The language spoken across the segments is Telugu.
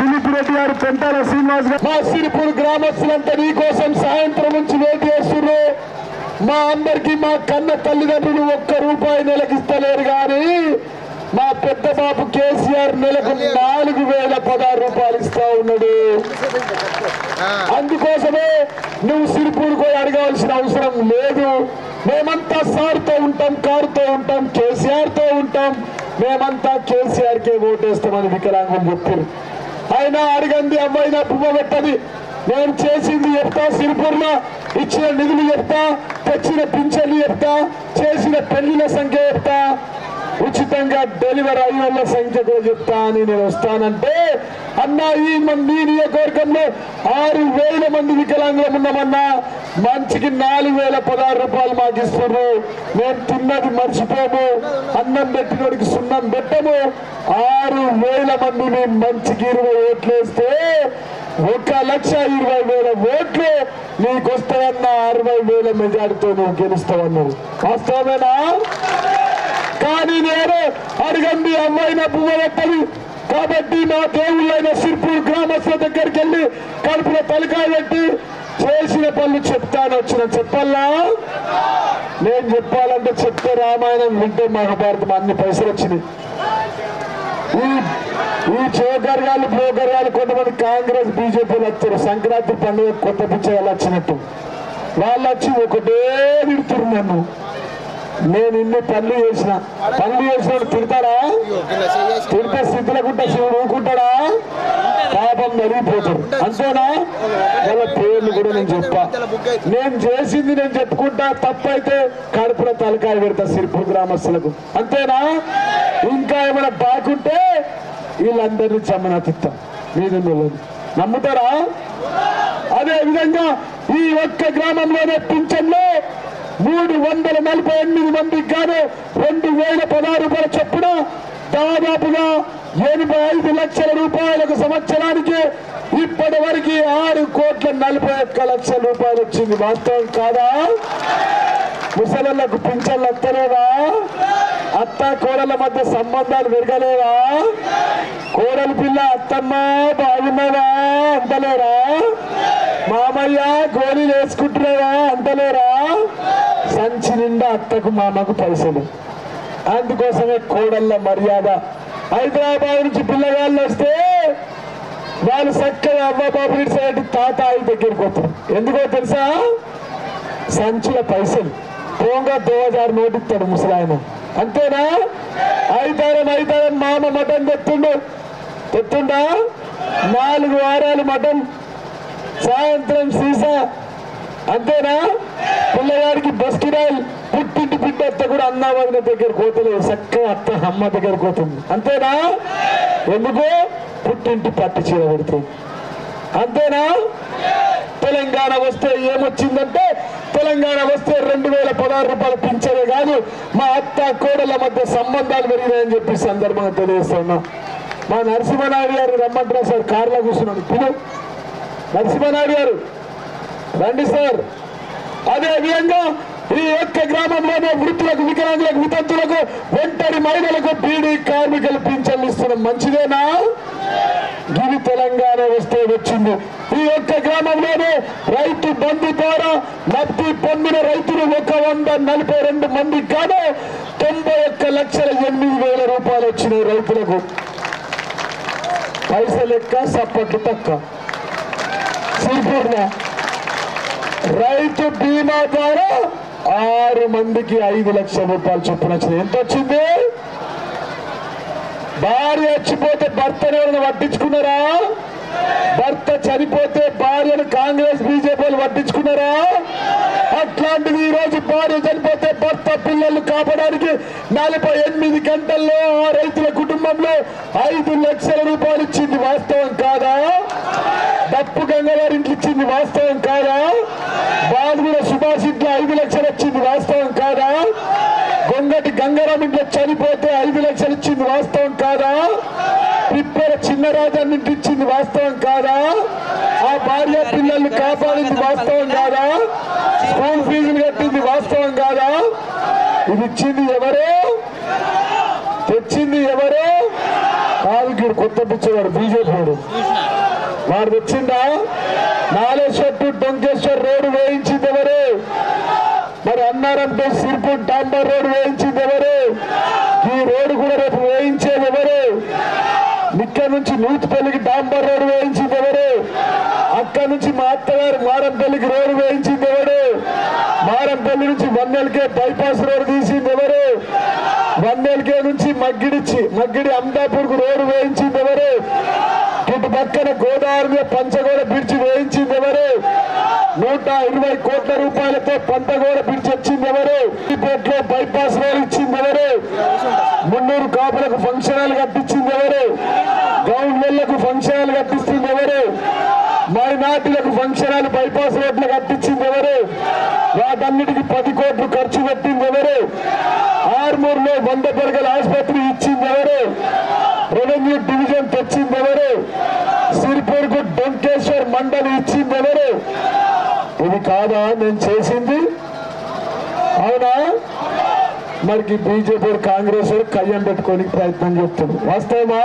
దిలీప్ రెడ్డి గారు పెంటాల శ్రీనివాస్ గారు. మా సిరిపూర్ గ్రామస్తులంతా నీకోసం సాయంత్రం నుంచి వెయిట్ చేస్తున్నారు. మా అందరికి మా కన్న తల్లిదండ్రులు ఒక్క రూపాయి నెలకిస్తలేరు కానీ మా పెద్ద బాబు కేసీఆర్ నెలకు నాలుగు వేల పదహారు రూపాయలు ఇస్తా ఉన్నాడు. అందుకోసమే నువ్వు సిరిపూర్ పోయి అడగాల్సిన అవసరం లేదు. మేమంతా సార్తో ఉంటాం కారుతో ఉంటాం కేసీఆర్తో ఉంటాం. మేమంతా కేసీఆర్కే ఓటేస్తామని వికలాంగం చెప్పారు. అయినా అడగంది అమ్మాయినా పువ్వ పెట్టది నేను చేసింది చెప్తా సిరిపూర్లో ఇచ్చిన నిధులు చెప్తా తెచ్చిన పింఛన్లు చెప్తా చేసిన పెళ్ళిల సంఖ్య చెప్తా. ఉచితంగా డెలివరీ అయిన వాళ్ళ సంఖ్య కూడా చెప్తా అని నేను వస్తానంటే అన్నా ఈ మంది నియోజకవర్గంలో ఆరు వేల మంది వికలాంగులం ఉన్నామన్నా మంచికి నాలుగు వేల పదహారు రూపాయలు మాకు ఇస్తున్నారు. మేము తిన్నది మర్చిపోము అన్నం పెట్టినోడికి సున్నం పెట్టము. ఆరు వేల మంది మేము మంచికి ఇరవై ఓట్లు వేస్తే ఒక లక్ష ఇరవై వేల ఓట్లు నీకు వస్తాయన్న అరవై వేల మెజార్టీతో నువ్వు గెలుస్తావన్నారు. వాస్తవమేనా? కానీ నేను అడగండి అమ్మాయిన పువ్వెత్తది కాబట్టి మా దేవుళ్ళైన సిర్పూర్ గ్రామస్తుల దగ్గరికి వెళ్ళి కడుపులో తలకాయ పెట్టి చేసిన పనులు చెప్తాను. వచ్చిన చెప్పాలా? నేను చెప్పాలంటే చెప్తే రామాయణం వింటే మహాభారతం అన్ని పైసలు వచ్చినాయి. ఈ జోకర్ గారు బ్రోకర్ గారు కొంతమంది కాంగ్రెస్ బీజేపీలు వచ్చారు. సంక్రాంతి పండుగ కొత్త పిచ్చగాళ్ళు వచ్చినట్టు. వాళ్ళు వచ్చి ఒకటే తిడుతున్నారు నన్ను. నేను ఇన్ని పనులు చేసిన. పనులు చేసిన తిడతారా తిడితే స్థితిలకుంటా శివుడు ఊకుంటాడా పాపం నలిగిపోతాడు అంతేనా? వాళ్ళ పేర్లు కూడా నేను చెప్పా. నేను చేసింది నేను చెప్పుకుంటా తప్పైతే కడుపులో తలకాయ పెడతా సిరిపూర్ గ్రామస్తులకు. అంతేనా? ఇంకా ఏమైనా బాగుంటే వీళ్ళందరినీ చమ్మనతిస్తా మీద నమ్ముతారా? అదే విధంగా ఈ ఒక్క గ్రామంలోనే పింఛన్లో మూడు వందల నలభై ఎనిమిది మందికి గాను రెండు వేల పదహారు రూపాయల చొప్పున దాదాపుగా ఎనభై ఐదు లక్షల రూపాయలకు సంవత్సరానికి ఇప్పటి వరకు ఆరు కోట్ల నలభై ఒక్క లక్షల రూపాయలు వచ్చింది. వాస్తవం కాదా? ముసలకు పింఛన్లు వస్తలేవా అత్త కోడల మధ్య సంబంధాలు పెరగలేవా కోడలి పిల్ల అత్తమ్మ బాగున్నావా అంటలేరా మామయ్య గోళీలు వేసుకుంటున్నావా అంటలేరా సంచి నిండా అత్తకు మామకు పైసలు. అందుకోసమే కోడళ్ళ మర్యాద. హైదరాబాద్ నుంచి పిల్లగాళ్ళు వస్తే వాళ్ళు చక్కగా అవ్వ బాబు ఇటు సైడ్ తాత ఆయి దగ్గరికి పోతారు ఎందుకో తెలుసా? సంచుల పైసలు. పోంగా దోజారు నోటిస్తాడు ముసలాయన. అంతేనా? ఐదారం ఐదారం మామ మటన్ తెత్తుండు. తెత్తుండా? నాలుగు వారాలు మటన్. సాయంత్రం సీసా. అంతేనా? పిల్లగాడికి బస్ కిరాయి పుట్టింటి బిడ్డ అత్త కూడా అన్న దగ్గర పోతలేదు. చక్కగా అత్త అమ్మ దగ్గర పోతుంది. అంతేనా? ఎందుకు? పుట్టింటి పట్టు చీర పెడుతుంది అంతేనా? తెలంగాణ వస్తే ఏమొచ్చిందంటే తెలంగాణ వస్తే రెండు వేల పదహారు రూపాయలు పింఛనే కాదు మా అత్త కోడల మధ్య సంబంధాలు పెరిగినాయని చెప్పి సందర్భంగా తెలియజేస్తున్నాం. మా నరసింహనాయుడు గారు రమ్మంటారా సార్ కారులో కూర్చున్నాను. ఇప్పుడు నరసింహనాయుడు గారు రండి సార్. అదే విధంగా ఈ యొక్క గ్రామంలోనే వృత్తులకు వికలాంగులకు వితంతులకు ఒంటరి మహిళలకు బీడీ కార్మికులు పింఛన్లు ఇస్తున్నాం మంచిదేనా? గిరి తెలంగాణ వస్తే వచ్చింది. ఈ యొక్క గ్రామంలోనే రైతు బంధు ద్వారా లబ్ధి పొందిన రైతులు ఒక వంద నలభై రెండు మందికి కానీ తొంభై ఒక్క లక్షల ఎనిమిది వేల రూపాయలు వచ్చినాయి రైతులకు. పైసలు ఎక్క సప్పట్లు తక్కువ. సిరిపూర్ణ రైతు బీమా ద్వారా ఆరు మందికి ఐదు లక్షల రూపాయలు చొప్పున వచ్చింది. ఎంత వచ్చింది? భార్య చచ్చిపోతే భర్తను ఎవరైనా పట్టించుకున్నారా భర్త చనిపోతే భార్యను కాంగ్రెస్ బీజేపీ పట్టించుకున్నారా అట్లాంటిది ఈ రోజు భార్య చనిపోతే భర్త పిల్లలు కాపడానికి నలభై ఎనిమిది గంటల్లో ఆ రైతుల కుటుంబంలో ఐదు లక్షల రూపాయలు ఇచ్చింది వాస్తవం కాదా? డప్పు గంగవారి ఇంట్లో ఇచ్చింది వాస్తవం కాదా? బాలుగుల సుభాష్ ఇంట్లో ఐదు లక్షలు వచ్చింది వాస్తవం కాదా? గొంగటి గంగారాం ఇంట్లో చనిపోతే ఐదు లక్షలు ఇచ్చింది వాస్తవం కాదా? పిప్పర చిన్నరాజాన్ని ఇచ్చింది వాస్తవం కాదా? ఆ భార్య పిల్లల్ని కాపాడింది వాస్తవం కాదా? స్కూల్ ఫీజులు కట్టింది వాస్తవం కాదా? ఇది ఇచ్చింది ఎవరు? తెచ్చింది ఎవరు? కాదు కొత్త పిచ్చేవాడు బీజేపీ వాడు వచ్చిందా తెచ్చిందా నాలేశ్వర్ టు డొంకేశ్వర్ రోడ్డు వేయించింది ఎవరు? మరి అన్నారంటే సిర్పూర్ డాంబర్ రోడ్డు వేయించింది ఎవరు? ఈ రోడ్డు కూడా రేపు వేయించేది ఎవరు? ఇక్కడ నుంచి నూతిపల్లికి డాంబర్ రోడ్డు వేయించింది ఎవరు? అక్కడ నుంచి మా అత్తగారు మారంపల్లికి రోడ్డు వేయించింది ఎవరు? మారంపల్లి నుంచి వన్నెలకే బైపాస్ రోడ్డు తీసింది ఎవరు? వన్నెలకే నుంచి మగ్గిడిచ్చి మగ్గిడి అమదాపూర్కు రోడ్డు వేయించింది పక్కన గోదావరి పంచగోడ బ్రిడ్జి వేయించింది ఎవరు? నూట ఇరవై కోట్ల రూపాయలతో పంతగోడ బ్రిడ్జ్ వచ్చింది ఎవరు? లో బైపాస్ రోడ్ ఇచ్చింది ఎవరు? మున్నూరు కాపులకు ఫంక్షన్ హాల్ కట్టించింది ఎవరు? గౌండ్లకు ఫంక్షన్ హాల్ కట్టిస్తుంది ఎవరు? మైనార్టీలకు ఫంక్షన్ హాల్ బైపాస్ రోడ్లు కట్టించింది ఎవరు? వాటన్నిటికి పది కోట్లు ఖర్చు పెట్టింది ఎవరు? ఆర్మూర్లో వంద పడగల ఆసుపత్రి ఇచ్చింది ఎవరు రెవెన్యూ డివిజన్ తెచ్చింది ఎవరు సిరిపూర్కు డొంకేశ్వర్ ఇచ్చింది ఎవరు ఇది కాదా? నేను చేసింది. అవునా? మరికి బీజేపీ కాంగ్రెస్ వాడు కయ్యం పెట్టుకోనికి ప్రయత్నం చేస్తుంది. వాస్తవమా?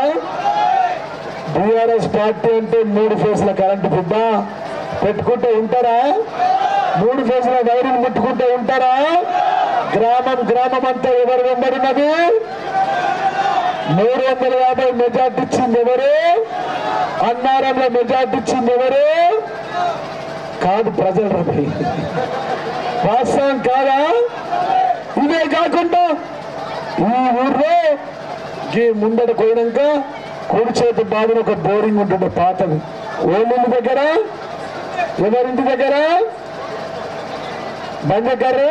బీఆర్ఎస్ పార్టీ అంటే మూడు ఫేజ్ల కరెంటు బిడ్డ. పెట్టుకుంటూ ఉంటారా? మూడు ఫేజ్ల వైరులు ముట్టుకుంటే ఉంటారా? గ్రామం గ్రామం అంతా ఎవరు వెంబడినది? మూడు వందల యాభై మెజార్టీ ఇచ్చింది ఎవరు? అన్నారంలో మెజార్టీ ఇచ్చింది ఎవరు? కాదు ప్రజల రవి వాస్తవం కాదా? ఇదే కాకుండా ఈ ఊర్లో ఈ ముందట పోయినాక కుడి చేతి బాధన ఒక బోరింగ్ ఉంటుంది పాతది. ఓళ్ళింటి దగ్గర? ఎవరింటి దగ్గర? బంజకర్ర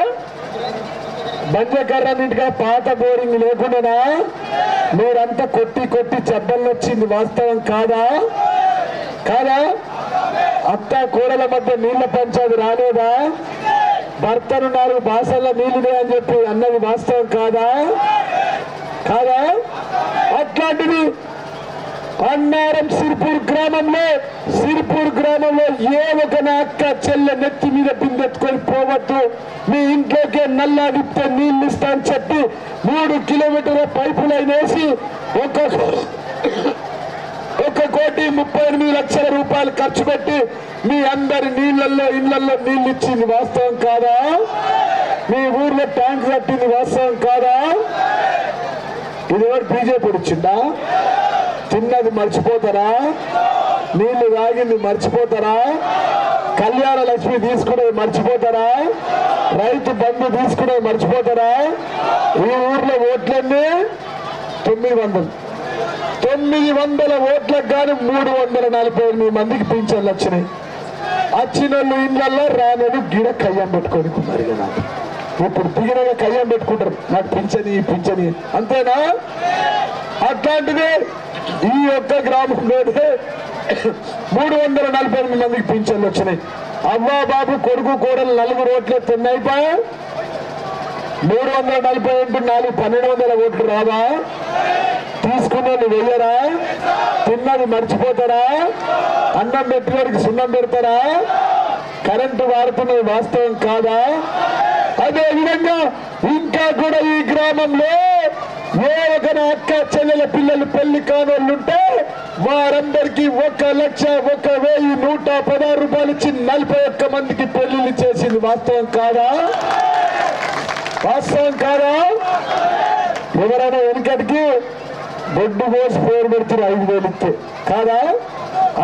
బంజకర్ర పాత బోరింగ్ లేకుండానా? మీరంతా కొట్టి కొట్టి చెబ్బలు వచ్చింది వాస్తవం కాదా? కాదా? అత్త కూడల మధ్య నీళ్ళ పంచాది రాలేదా? భర్తను నాలుగు భాషల్లో నీళ్ళుదే అని చెప్పి అన్నది వాస్తవం కాదా? కాదా? అట్లాంటిది అన్నారం సిరిపూర్ గ్రామంలో సిరిపూర్ గ్రామంలో ఏ ఒక అక్క చెల్లె నెత్తి మీద బిందెత్తుకొని పోవద్దు. మీ ఇంట్లోకే నల్లా విప్తే నీళ్ళు ఇస్తా అని చెప్పి మూడు కిలోమీటర్ల పైపు లైన్ వేసి ఒక ఒక కోటి ముప్పై ఎనిమిది లక్షల రూపాయలు ఖర్చు పెట్టి మీ అందరి నీళ్ళల్లో ఇళ్ళలో నీళ్ళు ఇచ్చింది వాస్తవం కాదా? మీ ఊర్లో ట్యాంక్ కట్టింది వాస్తవం కాదా? ఇది ఎవరు బీజేపీ ఇచ్చిందా తిన్నది మర్చిపోతారా? నీళ్ళు తాగింది మర్చిపోతారా? కళ్యాణ లక్ష్మి తీసుకునేది మర్చిపోతారా? రైతు బంధు తీసుకునేది మర్చిపోతారా? ఈ ఊర్లో ఓట్లన్నీ తొమ్మిది వందలు. తొమ్మిది వందల ఓట్లకు కానీ మూడు వందల నలభై ఎనిమిది మందికి పింఛన్లు వచ్చినాయి. వచ్చిన ఇళ్ళల్లో రానోళ్ళు గిడ కయ్యం పెట్టుకొని ఇక నాకు ఇప్పుడు దిగినగా కయ్యం పెట్టుకుంటారు. నాకు పింఛని పింఛని. అంతేనా? అట్లాంటిది ఈ యొక్క గ్రామంలోనే మూడు వందల నలభై ఎనిమిది మందికి పింఛన్లు వచ్చినాయి. అవ్వా బాబు కొడుకు కోడలు నలుగురు ఓట్లు తిన్నైపోయా మూడు వందల నలభై ఎనిమిది నాలుగు పన్నెండు వందల ఓట్లు రావా? తీసుకున్నది వెయ్యరా? తిన్నది మర్చిపోతారా అన్నం పెట్టినోడికి సున్నం పెడతారా కరెంటు వాడుతున్నది వాస్తవం కాదా? అదే విధంగా ఇంకా కూడా ఈ గ్రామంలో ఏ ఒక అక్క చెల్లెల పిల్లలు పెళ్ళి కానోళ్ళుంటే వారందరికీ ఒక లక్ష ఒక వెయ్యి నూట పదహారు రూపాయలు ఇచ్చి నలభై ఒక్క మందికి పెళ్ళిళ్ళు చేసింది. వాస్తవం కాదా? వాస్తవం కాదా? ఎవరైనా వెనుకటికి బొడ్డు కోసి పేరు పెడుతున్నారు ఐదు వేలు ఇస్తే కాదా?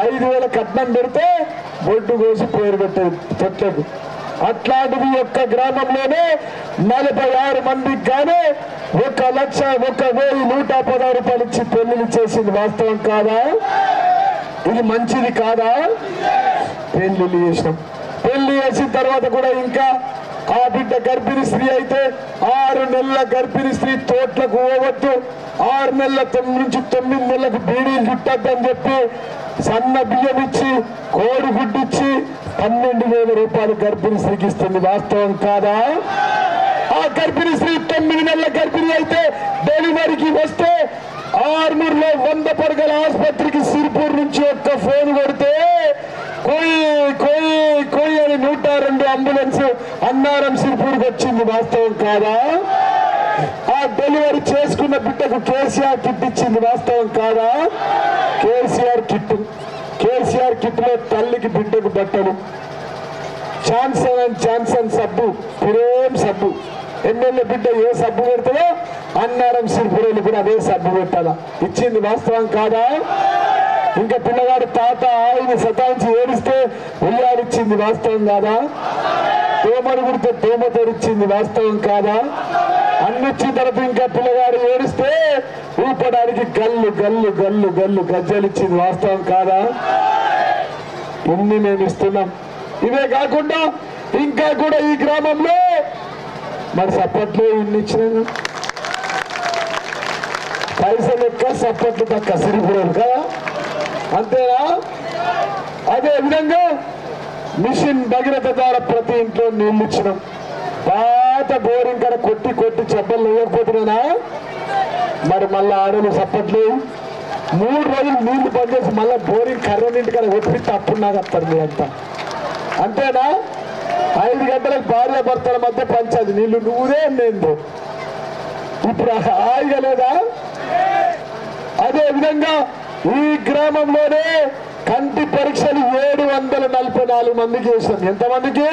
ఐదు వేల కట్నం పెడితే బొడ్డు కోసి పేరు పెట్టదు. పెట్టదు అట్లాంటిది యొక్క గ్రామంలోనే నలభై ఆరు మందికి గానే ఒక లక్ష ఒక వెయ్యి నూట పదహారు రూపాయలు ఇచ్చి పెళ్ళిని చేసింది వాస్తవం కాదా? ఇది మంచిది కాదా? పెళ్ళిళ్ళు చేసినాం. పెళ్ళి చేసిన తర్వాత కూడా ఇంకా ఆ బిడ్డ గర్భిణీ స్త్రీ అయితే ఆరు నెలల గర్భిణీ స్త్రీ తోట్లకు పోవద్దు. ఆరు నెలల తొమ్మిది నుంచి తొమ్మిది నెలలకు బీడీలు చుట్టద్దని చెప్పి సన్న బియ్యం ఇచ్చి కోడి గుడ్డిచ్చి పన్నెండు వేల రూపాయలు గర్భిణీ స్త్రీకి ఇస్తుంది. వాస్తవం కాదా? ఆ గర్భిణీ స్త్రీ తొమ్మిది నెలల గర్భిణీ అయితే డెలివరీకి వస్తే ఆర్మూర్లో వంద పడగల ఆసుపత్రికి సిరిపూర్ నుంచి ఒక్క ఫోన్ కొడితే కొయ్యి కొయ్యి కొయ్యి అని నూట రెండు అంబులెన్స్ అన్నారం సిరిపూర్కి వచ్చింది. వాస్తవం కాదా? ఆ డెలివరీ చేసుకున్న బిడ్డకు కేసీఆర్ కిట్ ఇచ్చింది. వాస్తవం కాదా? కేసీఆర్ కిట్ కేసీఆర్ కిట్లో తల్లికి బిడ్డకు బట్టలు. ఛాన్సన్ అండ్ ఛాన్సన్ సబ్బు ప్రేమ్ సబ్బు. ఎమ్మెల్యే బిడ్డ ఏ సబ్బు పెడతాడో అన్నారం సిరిపురేలు కూడా అదే సబ్బు పెట్టాలా. ఇచ్చింది వాస్తవం కాదా? ఇంకా పిల్లగాడు తాత ఆయన సతాయించి ఏడిస్తే ఉయ్యాడిచ్చింది వాస్తవం కాదా? తోమను గుడితే తోమతో ఇచ్చింది వాస్తవం కాదా? అన్నిచ్చి తరపు ఇంకా పిల్లగాడు ఏడిస్తే ఊపడానికి గల్లు గల్లు గల్లు గల్లు గజ్జలిచ్చింది వాస్తవం కాదా? ఇన్ని మేము ఇస్తున్నాం. ఇవే కాకుండా ఇంకా కూడా ఈ గ్రామంలో మరి సప్పట్లో ఇన్ని ఇచ్చినాను పైసలు ఎక్క సప్పట్లు తక్క సిరిపురం కదా? అంతేనా? అదే విధంగా మిషన్ భగీరథ ద్వారా ప్రతి ఇంట్లో నీళ్ళు ఇచ్చినాం. తర్వాత బోరింగ్ కడ కొట్టి కొట్టి చెప్పలు లేకపోతున్నానా మరి మళ్ళా ఆడలు చప్పట్లు మూడు రోజులు నీళ్ళు పనిచేసి మళ్ళీ బోరింగ్ కర్రనింటి కాడ ఒప్పిస్తే అప్పుడు నాకు వస్తారు మీరంతా. అంతేనా? ఐదు గంటలకు భార్య భర్తల మధ్య పంచాది నీళ్ళు నువ్వుదే నేను ఇప్పుడు హాయిగా లేదా? అదే విధంగా ఈ గ్రామంలోనే కంటి పరీక్షలు ఏడు వందల నలభై నాలుగు మందికి చేసినాం ఎంతమందికి?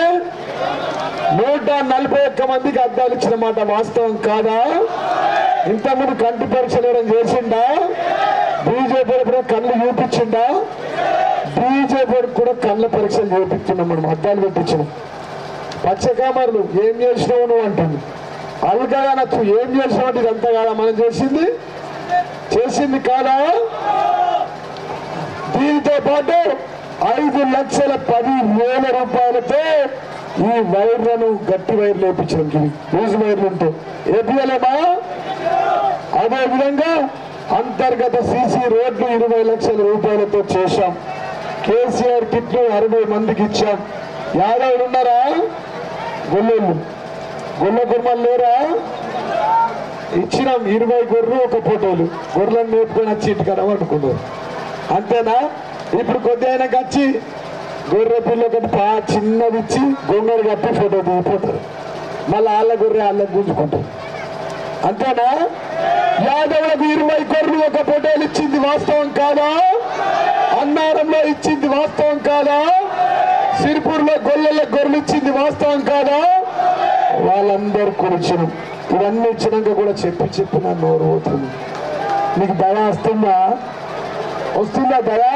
నూట నలభై ఒక్క మందికి అద్దాలు ఇచ్చిన మాట వాస్తవం కాదా? ఇంతకుముందు కంటి పరీక్షలు ఎవరైనా చేసిండా? బీజేపీ కూడా కళ్ళు చూపించిండా? బీజేపీ కూడా కళ్ళ పరీక్షలు చేపించున్నాం మనం అద్దాలు పెట్టించినాం. పచ్చకామర్లు ఏం చేసినావు నువ్వు? అంటుంది. అల్కగా నచ్చు ఏం చేసినావు? అంటే ఇదంతా కాదా? మనం చేసింది? చేసింది కాదా? దీంతో పాటు ఐదు లక్షల పది వేల రూపాయలతో ఈ వైర్లను గట్టి వైర్లు వేయించడం ఇవి లూజ్ వైర్లు ఉంటే. ఏపీఎలేమా అదే విధంగా అంతర్గత సీసీ రోడ్లు ఇరవై లక్షల రూపాయలతో చేశాం. కేసీఆర్ కిట్లు అరవై మందికి ఇచ్చాం. యాదవులు ఉన్నారా? గొల్లెళ్ళు. గొల్ల కుర్మలు లేరా? ఇచ్చినాం. ఇరవై గొర్రెలు ఒక ఫోటోలు. గొర్రెలను నేర్పుకొని వచ్చి ఇంటికాడ అనుకున్నారు అంతేనా? ఇప్పుడు కొద్ది అయినాక వచ్చి గొర్రె పిల్ల ఒకటి పా చిన్నది ఇచ్చి గొంగరు కప్పి ఫోటో దిగిపోతారు. మళ్ళీ వాళ్ళ గొర్రె వాళ్ళకి గుంజుకుంటారు. అంతేనా? యాదవులకు ఇరవై గొర్రెలు ఒక ఫోటోలు ఇచ్చింది వాస్తవం కాదా? అన్నారంలో ఇచ్చింది వాస్తవం కాదా? సిరిపూర్లో గొల్లెల గొర్రెలు ఇచ్చింది వాస్తవం కాదా? వాళ్ళందరూ కూర్చుని ఇవన్నీ ఇచ్చినాక కూడా చెప్పి చెప్పి నా నోరు పోతుంది నీకు దయ వస్తుందా? వస్తుందా దయా?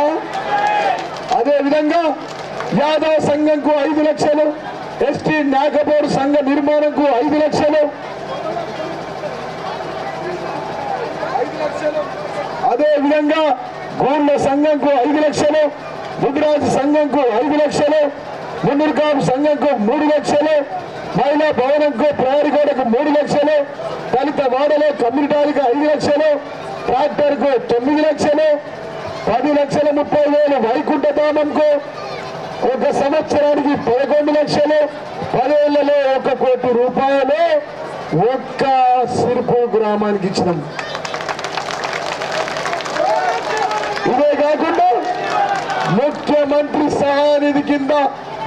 అదే విధంగా యాదవ్ సంఘంకు ఐదు లక్షలు ఎస్టీ నాగపూర్ సంఘ నిర్మాణంకు ఐదు లక్షలు. అదే విధంగా గోళ్ళ సంఘంకు ఐదు లక్షలు ముదిరాజు సంఘంకు ఐదు లక్షలు మున్నూరుకాపు సంఘంకు మూడు లక్షలు మహిళా భవనంకు ప్రయారిగోడకు మూడు లక్షలు దళిత వాడలో కమ్యూనిటాలకు ఐదు లక్షలు ట్రాక్టర్కు తొమ్మిది లక్షలు పది లక్షల ముప్పై వేలు వైకుంఠ ధామంకు ఒక సంవత్సరానికి పదకొండు లక్షలు. పదేళ్ళలో ఒక కోటి రూపాయలు ఒక్క సిరుపు గ్రామానికి ఇచ్చినాం. ఇదే కాకుండా ముఖ్యమంత్రి సహాయనిధి కింద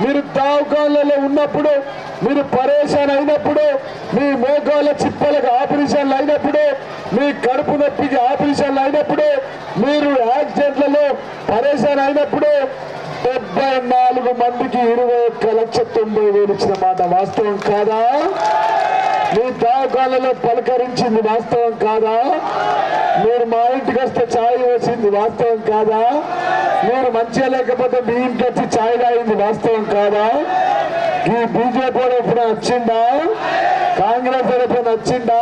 మీరు దావకాలలో ఉన్నప్పుడు మీరు పరేషాన్ అయినప్పుడు మీ మోకాల చిప్పలకు ఆపరేషన్లు అయినప్పుడు మీ కడుపు నొప్పికి ఆపరేషన్లు అయినప్పుడు మీరు యాక్సిడెంట్లలో పరేషాన్ అయినప్పుడు డెబ్బై నాలుగు మందికి ఇరవై ఒక్క లక్ష తొంభై వేలు ఇచ్చిన మాట వాస్తవం కాదా? మీ దావకాలలో పలకరించింది వాస్తవం కాదా? మీరు మా ఇంటికి వస్తే ఛాయ్ వేసింది వాస్తవం కాదా? మీరు మంచిగా లేకపోతే మీ ఇంటికి వచ్చి ఛాయ్ అయింది వాస్తవం కాదా? ఈ బీజేపీ ఎప్పుడు వచ్చిందా? కాంగ్రెస్ ఎప్పుడు వచ్చిందా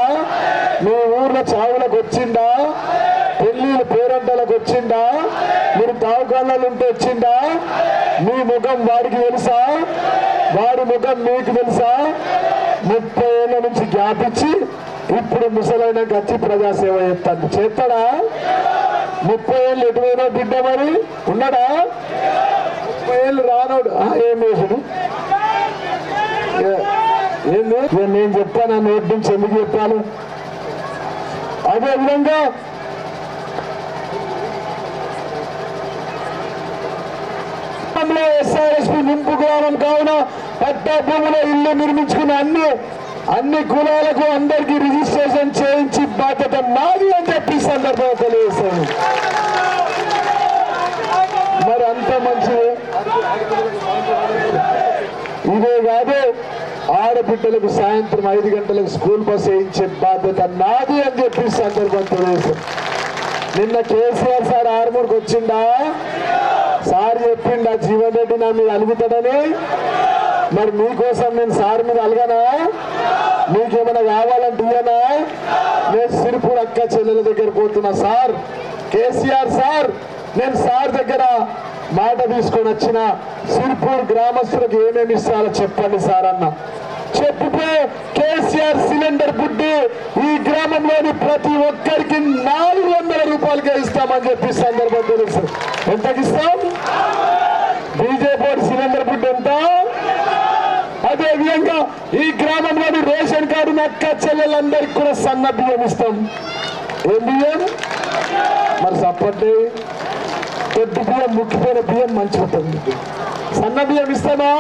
మీ ఊర్లో చావులకు వచ్చిందా పెళ్ళిళ్ళు పేరంటలకు వచ్చిందా మీరు తావకాలలో ఉంటే వచ్చిందా మీ ముఖం వాడికి తెలుసా? వాడి ముఖం మీకు తెలుసా? ముప్పై ఏళ్ళ నుంచి గ్యాప్ ఇచ్చి ఇప్పుడు ముసలైన వచ్చి ప్రజాసేవ చేస్తాను చేస్తాడా? ముప్పై ఏళ్ళు ఎటువైనా బిడ్డ మరి? ఉన్నాడా? ముప్పై ఏళ్ళు రానోడు. ఏం వేసుడు ఏ- ఏంది నేను చెప్పాను ఆ నోటి నుంచి ఎందుకు చెప్పాను అదే విధంగా ఎస్ఆర్ఎస్పి నింపు గ్రామం కావున పట్టా భూమిలో ఇల్లు నిర్మించుకున్న అన్ని అన్ని కులాలకు అందరికీ రిజిస్ట్రేషన్ చేయించి బాధ్యత మాది అని చెప్పి సందర్భంగా తెలియజేశాను మరి అంత మంచిది. ఇదే కాదు. ఆడబిడ్డలకు సాయంత్రం ఐదు గంటలకు స్కూల్ బస్ వేయించే బాధ్యత నాది అని చెప్పి ఈ సందర్భం నిన్న కేసీఆర్ సార్ ఆరుమూరుకు వచ్చిండా? సార్ చెప్పిండా జీవన్ రెడ్డి నా మీద అలుగుతాడని? మరి మీకోసం నేను సార్ మీద అలగనా? మీకేమైనా కావాలంటే ఇయ్యనా? నేను సిరిపూర్ అక్క చెల్లెల దగ్గర పోతున్నా సార్. కేసీఆర్ సార్ నేను సార్ దగ్గర మాట తీసుకొని వచ్చిన సిర్పూర్ గ్రామస్తులకు ఏమేమి ఇస్తారో చెప్పండి సార్ అన్న చెప్పుతే కేసీఆర్ సిలిండర్ బుడ్డి ఈ గ్రామంలోని ప్రతి ఒక్కరికి నాలుగు వందల రూపాయలకే ఇస్తామని చెప్పి సందర్భం తెలుసు. ఎంతకి ఇస్తాం? బీజేపీ సిలిండర్ బుడ్డి ఎంత? అదే విధంగా ఈ గ్రామంలోని రేషన్ కార్డు అక్క చెల్లెలందరికీ కూడా సన్న బియ్యం ఇస్తాం. ఏం బియ్యం? మరి సప్పటి? పెద్ద బియ్యం ముక్కిపోయిన బియ్యం మంచి ఉంటుంది సన్న బియ్యం ఇస్తామా?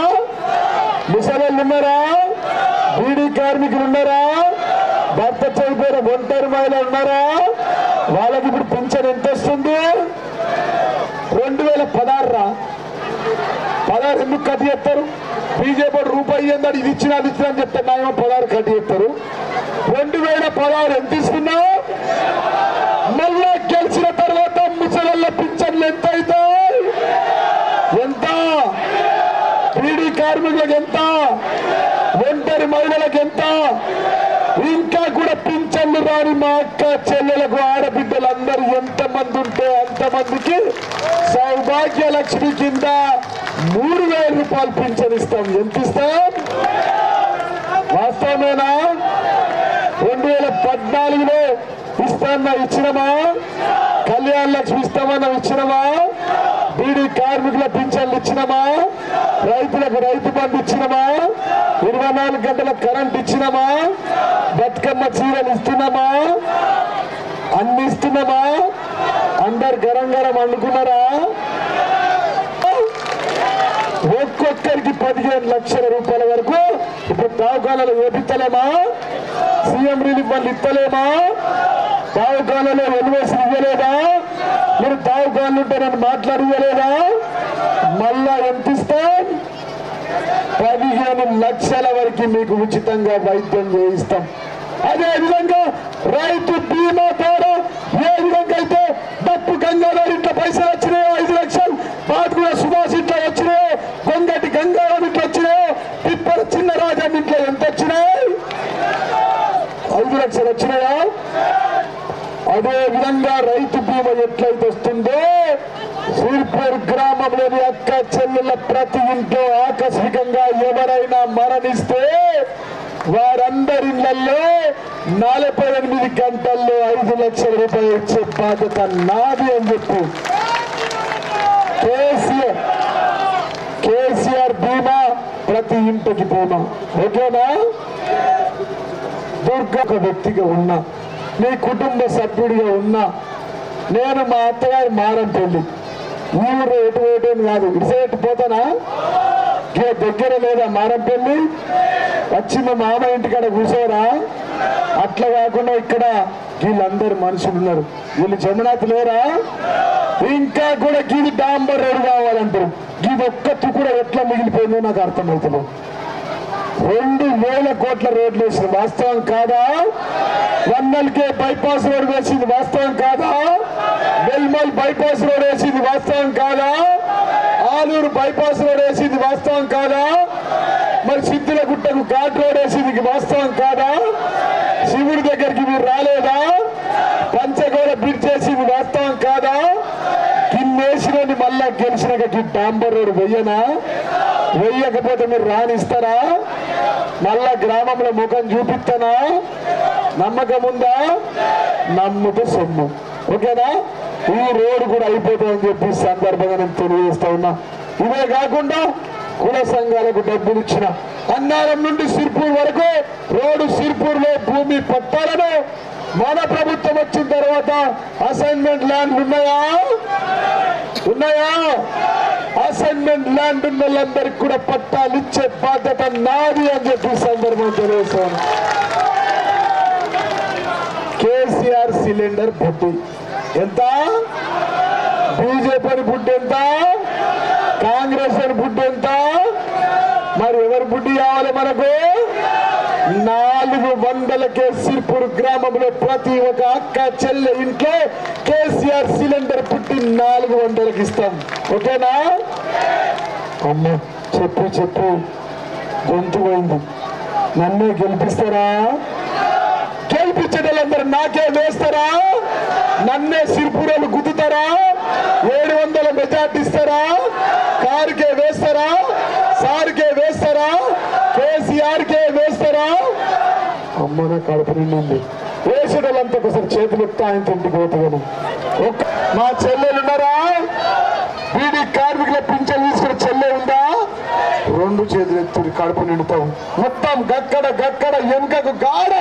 ముసలాళ్ళు ఉన్నారా? బీడీ కార్మికులు ఉన్నారా? భర్త చనిపోయిన ఒంటరి మహిళ ఉన్నారా? వాళ్ళకి ఇప్పుడు పింఛన్ ఎంత వస్తుంది? రెండు వేల పదహారురా పదహారు ఎందుకు కట్ చేస్తారు బీజేపీ రూపాయి ఏందని ఇది ఇచ్చిన అది ఇచ్చిన అని చెప్తారు. నాయన పదహారు కట్ చేస్తారు రెండు వేల పదహారు ఎంత తీసుకున్నావు మళ్ళా గెలిచిన తర్వాత ముసలల్ల పింఛన్లు ఎంత? అవుతాయి ఎంత బీడీ కార్మికులకు ఎంత ఒంటరి మహిళలకు ఎంత ఇంకా కూడా పింఛన్లు రాని మా అక్క చెల్లెలకు ఆడబిడ్డలందరూ ఎంత మంది ఉంటే అంతమందికి సౌభాగ్య లక్ష్మి కింద మూడు వేల రూపాయలు పింఛన్ ఇస్తాం. ఎంత ఇస్తాం? వాస్తవమేనా? రెండు వేల పద్నాలుగులో ఇస్తామన్నా ఇచ్చినమా? కళ్యాణ లక్ష్మి ఇస్తామన్నా ఇచ్చినమా? బీడీ కార్మికుల పింఛన్లు ఇచ్చినమా? రైతులకు రైతు బంధు ఇచ్చినమా? ఇరవై నాలుగు గంటల కరెంట్ ఇచ్చినమా? బతుకమ్మ చీరలు ఇస్తున్నామా? అన్ని ఇస్తున్నామా? అందరు గరం గరం అనుకున్నారా ఒక్కొక్కరికి పదిహేను లక్షల రూపాయల వరకు ఇప్పుడు దావకాలలో వేపిస్తలేమా సీఎం రిలీఫ్ వాళ్ళు ఇస్తలేమా? దావకాలలో ఎన్వేసి ఇవ్వలేదా మీరు దావకాలు ఉంటే నన్ను మాట్లాడియలేదా? మళ్ళా ఎంత ఇస్తాం పదిహేను లక్షల వరకు మీకు ఉచితంగా వైద్యం చేయిస్తాం. అదే విధంగా రైతు బీమా ద్వారా ఏ విధంగా అయితే డప్పు గంగాధర్ ఇంట్లో పైసలు వచ్చినాయో ఐదు లక్షలు పాటుకుల సుభాష్ ఇంట్లో వచ్చినాయో కొంగటి గంగారావు ఇంట్లో వచ్చినాయో తిప్పల చిన్న రాజం ఇంట్లో ఎంత వచ్చినాయి? ఐదు లక్షలు వచ్చినాయా? అదే విధంగా రైతు బీమా ఎట్లయితే వస్తుందో సూర్పూర్ గ్రామంలోని అక్క చెల్లెల ప్రతి ఇంట్లో ఆకస్మికంగా ఎవరైనా మరణిస్తే వారందరి ఇళ్ళలో నలభై ఎనిమిది గంటల్లో ఐదు లక్షల రూపాయలు ఇచ్చే బాధ్యత నాది అని చెప్పు. కేసీఆర్ కేసీఆర్ బీమా ప్రతి ఇంటికి బీమా. ఓకేనా? దుర్గ ఒక వ్యక్తిగా ఉన్నా. మీ కుటుంబ సభ్యుడిగా ఉన్నా నేను మా అత్తగారు మారం పెళ్ళి. ఊరు ఎటు ఎటు అని కాదు. ఇటు పోతానా? దగ్గర లేదా మారం పెళ్ళి? వచ్చి మా మామ ఇంటికాడ కూర్చోరా? అట్లా కాకుండా ఇక్కడ వీళ్ళందరూ మనుషులు ఉన్నారు. వీళ్ళు జమనాథ్ లేరా? ఇంకా కూడా గీది డాంబర్ రోడ్డు కావాలంటారు. గీది ఒక్క తుకుడ ఎట్లా మిగిలిపోయిందో నాకు అర్థమవుతుంది రెండు వేల కోట్ల రోడ్లు వేసింది. వాస్తవం కాదా? వన్నల్కే బైపాస్ రోడ్ వేసింది. వాస్తవం కాదా? వెల్మల్ బైపాస్ రోడ్ వేసింది. వాస్తవం కాదా? ఆలూరు బైపాస్ రోడ్ వేసింది. వాస్తవం కాదా? మరి సిద్ధుల గుట్టకు ఘాట్ రోడ్ వేసింది. వాస్తవం కాదా? శివుడి దగ్గరికి మీరు రాలేదా? పంచగోడ బ్రిడ్జ్ వేసింది. వాస్తవం కాదా? గిన్నేసినని మళ్ళా గెలిచినాక గి డాంబర్ రోడ్ వెయ్యనా వెయ్యకపోతే మీరు రానిస్తారా మళ్ళా గ్రామంలో ముఖం చూపిస్తానా? నమ్మకం ఉందా? నమ్ముతూ సొమ్ము. ఓకేనా? ఈ రోడ్డు కూడా అయిపోతుందని చెప్పి సందర్భంగా నేను తెలియజేస్తా ఉన్నా. ఇవే కాకుండా కుల సంఘాలకు డబ్బులు ఇచ్చిన అన్నారం నుండి సిర్పూర్ వరకు రోడ్డు సిర్పూర్లో భూమి పట్టాలను మన ప్రభుత్వం వచ్చిన తర్వాత అసైన్మెంట్ ల్యాండ్ ఉన్నాయా? ఉన్నాయా? అసైన్మెంట్ ల్యాండ్ ఉన్న వాళ్ళందరికీ కూడా పట్టాలు ఇచ్చే బాధ్యత నాది అని చెప్పి సందర్భం తెలియజేశాను కేసీఆర్ సిలిండర్ బుడ్డి ఎంత? బీజేపీ అని బుడ్డి ఎంత? కాంగ్రెస్ అని బుడ్డి ఎంత? మరి ఎవరు బుడ్డి కావాలి మనకు? నాలుగు వందల సిర్పూర్ గ్రామంలో ప్రతి ఒక అక్క చెల్లె ఇంట్లో కేసీఆర్ సిలిండర్ పుట్టి నాలుగు వందలకి ఇస్తాం. ఓకేనా? అమ్మ చెప్పు చెప్పు. గొంతు పోయింది నన్నే గెలిపిస్తారా? గెలిపించేటోళ్ళందరూ నాకే వేస్తారా? నన్నే సిరిపురలు గుద్దుతారా? ఏడు వందల మెజార్టీ ఇస్తారా? కారుకే వేస్తారా? సార్కే వేస్తారా? కేసీఆర్కే వేస్తారా? అమ్మన కడుపు నిండింది వేసేటోళ్ళంతా ఒకసారి చేతులు ఆయన ఇంటికి పోతాను. మా చెల్లెలు ఉన్నారా? వీడి కార్మికుల పింఛన్ తీసుకున్న చెల్లె ఉందా? రెండు చేతులు ఎత్తుడి కడుపు నిండుతాం మొత్తం గక్కడ గక్కడ వెనుకకు గాడ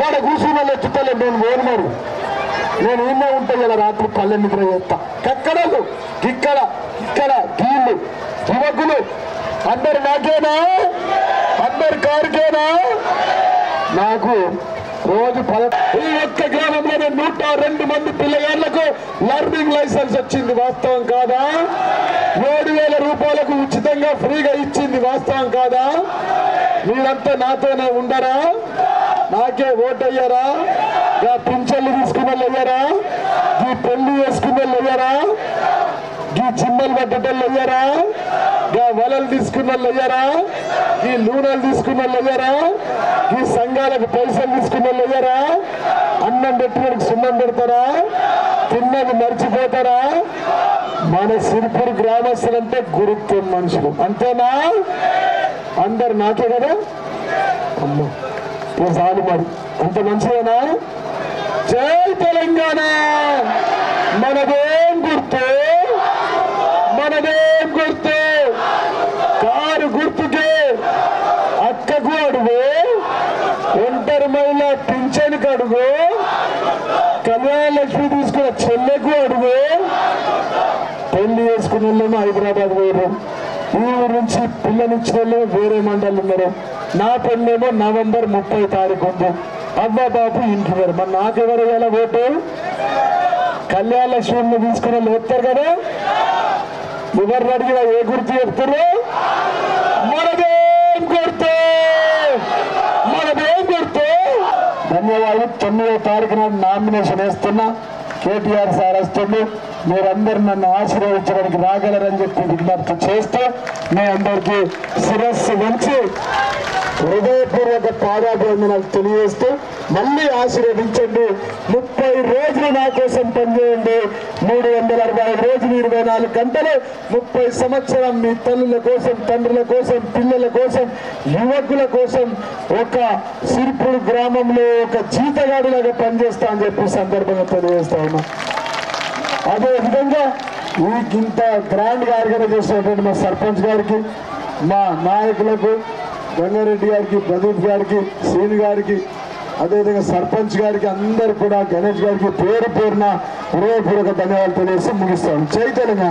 గాడ కూర్చున్న ఎత్తుతలే నేను ఓను మరి నేను ఏమో ఉంటే ఇలా రాత్రి పల్లె నిద్ర చేస్తా. కక్కడలు ఇక్కడ ఇక్కడ గీళ్ళు యువకులు అందరు నాకేనా? అందరు కారుకేనా? నాకు రోజు పద ఈ ఒక్క గ్రామంలోనే నూట రెండు మంది పిల్లగాళ్ళకు లర్నింగ్ లైసెన్స్ వచ్చింది వాస్తవం కాదా? ఏడు వేల రూపాయలకు ఉచితంగా ఫ్రీగా ఇచ్చింది వాస్తవం కాదా? మీరంతా నాతోనే ఉండరా? నాకే ఓటయ్యారా గా పింఛన్లు తీసుకున్న అయ్యారా ఈ పెళ్ళి వేసుకున్న అయ్యారా ఈ చిమ్మలు పట్టడం అయ్యారా గా వలలు తీసుకున్న అయ్యారా ఈ నూనెలు తీసుకున్న వాళ్ళు ఈ సంఘాలకు పైసలు తీసుకున్న వాళ్ళు అన్నం పెట్టినకి సున్నం పెడతారా? తిన్నది మర్చిపోతారా? మన సిరిపూర్ గ్రామస్తులంటే గురుత్వం మనుషులు. అంతేనా? అందరు నాకే కదా? అమ్మ ఇక చాలు మరి? అంత మంచిదేనా? జై తెలంగాణ! మనదేం గుర్తు? మనదేం గుర్తు కారు గుర్తుకే అక్కకు అడుగు ఒంటరి మహిళ పింఛన్కి అడుగు కళ్యాణ లక్ష్మి తీసుకున్న చెల్లెకు అడుగు పెళ్ళి చేసుకున్న వాళ్ళేమో హైదరాబాద్ పోయారు ఈ ఊరు నుంచి పిల్లనిచ్చిన వాళ్ళు వేరే మండలి ఉన్నారు. నా పెళ్ళేమో నవంబర్ ముప్పై తారీఖు ఉంది. అవ్వ బాబు ఇంటి వారు మరి నాకెవరు వేయాల ఓటు? కళ్యాణ లక్ష్మిని తీసుకున్న వాళ్ళు చెప్తారు కదా? ఎవరిని అడిగినా ఏ గుర్తు చెప్తారు మనదేం గుర్తు మనదేం గుర్తు ధన్యవాదాలు. తొమ్మిదో తారీఖు నాడు నామినేషన్ వేస్తున్నా. కేటీఆర్ సార్ వస్తుంది మీరందరూ నన్ను ఆశీర్వదించడానికి రాగలరని చెప్పి విజ్ఞప్తి చేస్తూ మీ అందరికీ శిరస్సు వంచి హృదయపూర్వక పాదాభివందనాలు తెలియజేస్తూ మళ్ళీ ఆశీర్వదించండి. ముప్పై రోజులు నా కోసం పనిచేయండి. మూడు వందల అరవై ఐదు రోజులు ఇరవై నాలుగు గంటలు ముప్పై సంవత్సరం మీ తల్లుల కోసం తండ్రుల కోసం పిల్లల కోసం యువకుల కోసం ఒక సిరిపుడు గ్రామంలో ఒక జీతగాడిలాగా పనిచేస్తా అని చెప్పి సందర్భంగా తెలియజేస్తా ఉన్నా. అదే విధంగా ఈ ఇంత గ్రాండ్ ఆర్గనైజ్ చేసినటువంటి మా సర్పంచ్ గారికి మా నాయకులకు గంగారెడ్డి గారికి ప్రదీప్ గారికి శ్రీని గారికి అదేవిధంగా సర్పంచ్ గారికి అందరు కూడా గణేష్ గారికి పేరు పేరున హృదయపూర్వక ధన్యవాదాలు తెలియజేసి ముగిస్తాం చైతన్యంగా